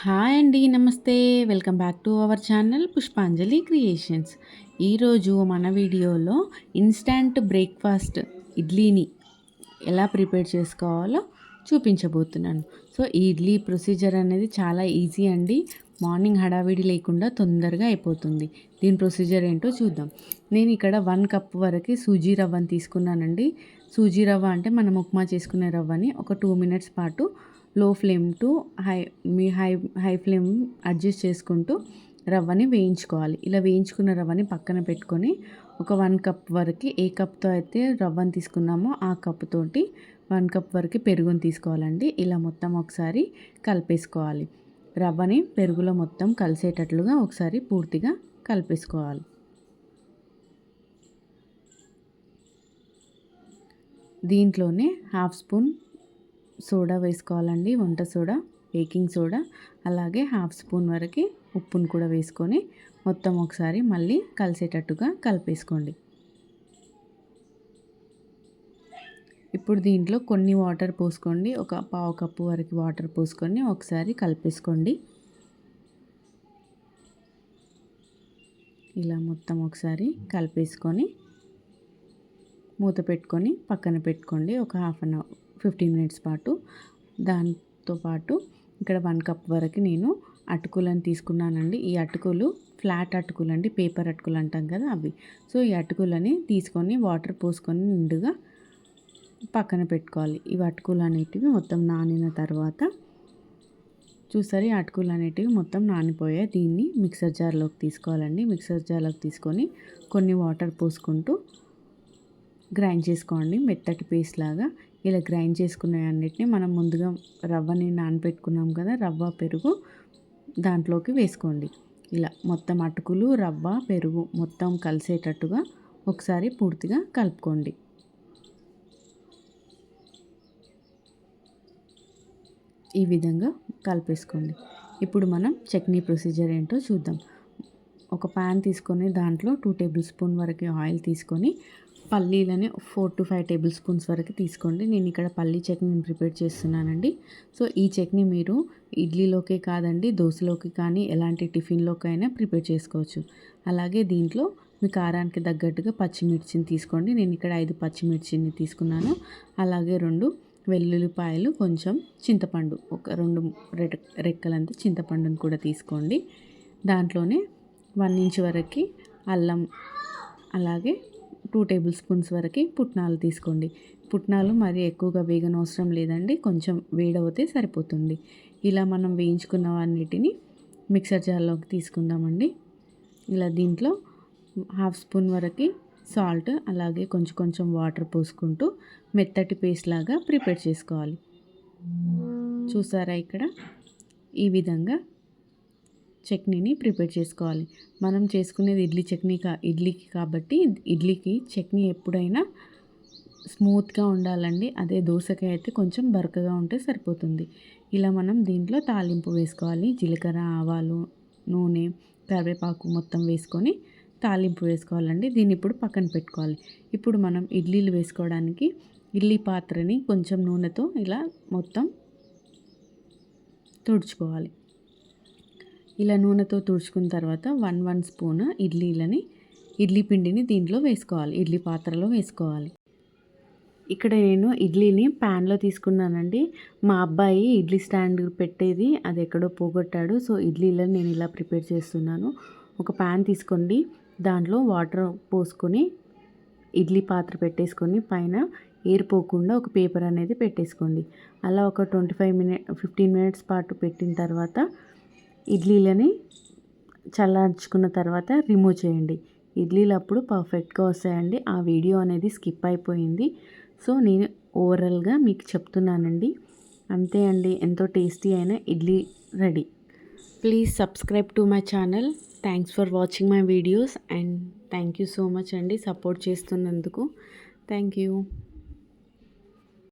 Hi అండి నమస్తే. Welcome back to our channel Pushpanjali creations. ఈరోజు మన వీడియోలో ఇన్స్టంట్ బ్రేక్ఫాస్ట్ ఇడ్లీని ఎలా ప్రిపేర్ చేసుకోవాలో చూపించబోతున్నాను. సో ఈ ఇడ్లీ ప్రొసీజర్ అనేది చాలా ఈజీ అండి. మార్నింగ్ హడావిడి లేకుండా తొందరగా అయిపోతుంది. దీని ప్రొసీజర్ ఏంటో చూద్దాం. నేను ఇక్కడ వన్ కప్ వరకు సూజీ రవ్వని తీసుకున్నానండి. సూజీ రవ్వ అంటే మనం ఉప్మా చేసుకునే రవ్వని ఒక టూ మినిట్స్ పాటు లో ఫ్లేమ్ టు హై మీ హై హై ఫ్లేమ్ అడ్జస్ట్ చేసుకుంటూ రవ్వని వేయించుకోవాలి. ఇలా వేయించుకున్న రవ్వని పక్కన పెట్టుకొని ఒక వన్ కప్ వరకు ఏ కప్తో అయితే రవ్వను తీసుకున్నామో ఆ కప్తోటి వన్ కప్ వరకు పెరుగుని తీసుకోవాలండి. ఇలా మొత్తం ఒకసారి కలిపేసుకోవాలి. రవ్వని పెరుగులో మొత్తం కలిసేటట్లుగా ఒకసారి పూర్తిగా కలిపేసుకోవాలి. దీంట్లోనే హాఫ్ స్పూన్ సోడా వేసుకోవాలండి వంట సోడా బేకింగ్ సోడా. అలాగే హాఫ్ స్పూన్ వరకు ఉప్పును కూడా వేసుకొని మొత్తం ఒకసారి మళ్ళీ కలిసేటట్టుగా కలిపేసుకోండి. ఇప్పుడు దీంట్లో కొన్ని వాటర్ పోసుకోండి. ఒక పావు కప్పు వరకు వాటర్ పోసుకొని ఒకసారి కలిపేసుకోండి. ఇలా మొత్తం ఒకసారి కలిపేసుకొని మూత పెట్టుకొని పక్కన పెట్టుకోండి. ఒక half an hour fifteen minutes పాటు. దాంతో పాటు ఇక్కడ వన్ కప్ వరకు నేను అటుకులను తీసుకున్నానండి. ఈ అటుకులు ఫ్లాట్ అటుకులు అండి పేపర్ అటుకులు అంటాం కదా అవి. సో ఈ అటుకులని తీసుకొని వాటర్ పోసుకొని నిండుగా పక్కన పెట్టుకోవాలి. ఇవి అటుకులు అనేటివి మొత్తం నానిన తర్వాత చూసారి అటుకులు అనేటివి మొత్తం నానిపోయాయి. దీన్ని మిక్సర్ జార్లోకి తీసుకోవాలండి. మిక్సర్ జార్లోకి తీసుకొని కొన్ని వాటర్ పోసుకుంటూ గ్రైండ్ చేసుకోండి మెత్తటి పేస్ట్ లాగా. ఇలా గ్రైండ్ చేసుకునే అన్నిటిని మనం ముందుగా రవ్వని నానబెట్టుకున్నాం కదా రవ్వ పెరుగు దాంట్లోకి వేసుకోండి. ఇలా మొత్తం అటుకులు రవ్వ పెరుగు మొత్తం కలిసేటట్టుగా ఒకసారి పూర్తిగా కలుపుకోండి. ఈ విధంగా కలిపేసుకోండి. ఇప్పుడు మనం చట్నీ ప్రొసీజర్ ఏంటో చూద్దాం. ఒక ప్యాన్ తీసుకొని దాంట్లో టూ టేబుల్ స్పూన్ వరకు ఆయిల్ తీసుకొని పల్లీలని four to five table spoons వరకు తీసుకోండి. నేను ఇక్కడ పల్లీ చట్నీని ప్రిపేర్ చేస్తున్నానండి. సో ఈ చట్నీ మీరు ఇడ్లీలోకే కాదండి దోశలోకి కానీ ఎలాంటి టిఫిన్లోకైనా ప్రిపేర్ చేసుకోవచ్చు. అలాగే దీంట్లో మీ కారానికి తగ్గట్టుగా పచ్చిమిర్చిని తీసుకోండి. నేను ఇక్కడ ఐదు పచ్చిమిర్చిని తీసుకున్నాను. అలాగే రెండు వెల్లుల్లిపాయలు కొంచెం చింతపండు ఒక రెండు రెక్కలంతా చింతపండుని కూడా తీసుకోండి. దాంట్లోనే వన్ ఇంచ్ వరకు అల్లం అలాగే టూ టేబుల్ స్పూన్స్ వరకు పుట్నాలు తీసుకోండి. పుట్నాలు మరి ఎక్కువగా వేగనవసరం లేదండి. కొంచెం వేడవుతే సరిపోతుంది. ఇలా మనం వేయించుకున్న వాటిని మిక్సర్ జార్లోకి తీసుకుందామండి. ఇలా దీంట్లో హాఫ్ స్పూన్ వరకు సాల్ట్ అలాగే కొంచెం కొంచెం వాటర్ పోసుకుంటూ మెత్తటి పేస్ట్ లాగా ప్రిపేర్ చేసుకోవాలి. చూసారా ఇక్కడ? ఈ విధంగా చట్నీని ప్రిపేర్ చేసుకోవాలి. మనం చేసుకునేది ఇడ్లీ చట్నీ కా ఇడ్లీకి కాబట్టి ఇడ్లీకి చట్నీ ఎప్పుడైనా స్మూత్గా ఉండాలండి. అదే దోసకాయ అయితే కొంచెం బరకగా ఉంటే సరిపోతుంది. ఇలా మనం దీంట్లో తాలింపు వేసుకోవాలి. జీలకర్ర ఆవాలు నూనె కరివేపాకు మొత్తం వేసుకొని తాలింపు వేసుకోవాలండి. దీన్ని ఇప్పుడు పక్కన పెట్టుకోవాలి. ఇప్పుడు మనం ఇడ్లీలు వేసుకోవడానికి ఇడ్లీ పాత్రని కొంచెం నూనెతో ఇలా మొత్తం తుడుచుకోవాలి. ఇలా నూనెతో తుడుచుకున్న తర్వాత వన్ వన్ స్పూన్ ఇడ్లీలని ఇడ్లీ పిండిని దీంట్లో వేసుకోవాలి. ఇడ్లీ పాత్రలో వేసుకోవాలి. ఇక్కడ నేను ఇడ్లీని ప్యాన్లో తీసుకున్నానండి. మా అబ్బాయి ఇడ్లీ స్టాండ్ పెట్టేది అది ఎక్కడో పోగొట్టాడు. సో ఇడ్లీలను నేను ఇలా ప్రిపేర్ చేస్తున్నాను. ఒక ప్యాన్ తీసుకోండి. దాంట్లో వాటర్ పోసుకొని ఇడ్లీ పాత్ర పెట్టేసుకొని పైన ఏరిపోకుండా ఒక పేపర్ అనేది పెట్టేసుకోండి. అలా ఒక twenty five minute fifteen minutes పాటు పెట్టిన తర్వాత ఇడ్లీలని చల్లార్చుకున్న తర్వాత రిమూవ్ చేయండి. ఇడ్లీలు అప్పుడు పర్ఫెక్ట్గా వస్తాయండి. ఆ వీడియో అనేది స్కిప్ అయిపోయింది. సో నేను ఓవరాల్గా మీకు చెప్తున్నానండి. అంతే అండి. ఎంతో టేస్టీ అయిన idli ready. Please subscribe to my channel thanks for watching my videos and thank you so much అండి సపోర్ట్ చేస్తున్నందుకు. Thank you